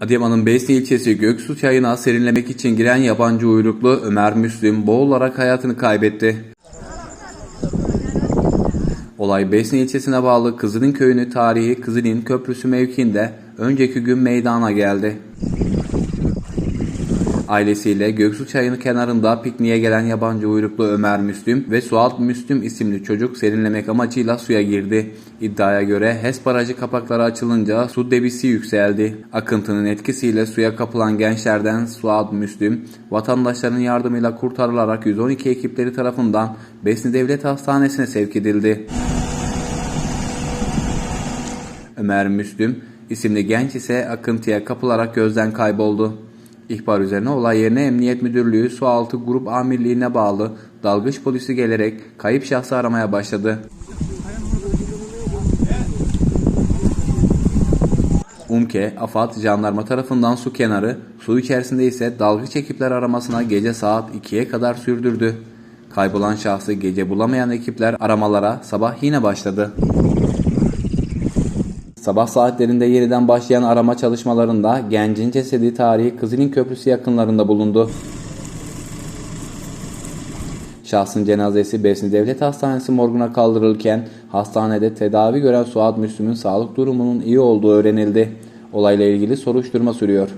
Adıyaman'ın Besni ilçesi Göksu çayına serinlemek için giren yabancı uyruklu Ömer Müslüm boğularak hayatını kaybetti. Olay Besni ilçesine bağlı Kızılin köyünü tarihi Kızılin Köprüsü mevkiinde önceki gün meydana geldi. Ailesiyle Göksu Çayı'nın kenarında pikniğe gelen yabancı uyruklu Ömer Müslüm ve Suat Müslüm isimli çocuk serinlemek amacıyla suya girdi. İddiaya göre HES barajı kapakları açılınca su debisi yükseldi. Akıntının etkisiyle suya kapılan gençlerden Suat Müslüm, vatandaşların yardımıyla kurtarılarak 112 ekipleri tarafından Besni Devlet Hastanesi'ne sevk edildi. Ömer Müslüm isimli genç ise akıntıya kapılarak gözden kayboldu. İhbar üzerine olay yerine Emniyet Müdürlüğü Sualtı Grup Amirliğine bağlı dalgıç polisi gelerek kayıp şahsı aramaya başladı. UMKE, AFAD, jandarma tarafından su kenarı, su içerisinde ise dalgıç ekipler aramasına gece saat 2'ye kadar sürdürdü. Kaybolan şahsı gece bulamayan ekipler aramalara sabah yine başladı. Sabah saatlerinde yeniden başlayan arama çalışmalarında gencin cesedi tarihi Kızılin Köprüsü yakınlarında bulundu. Şahsın cenazesi Besni Devlet Hastanesi morguna kaldırılırken hastanede tedavi gören Suat Müslüm'ün sağlık durumunun iyi olduğu öğrenildi. Olayla ilgili soruşturma sürüyor.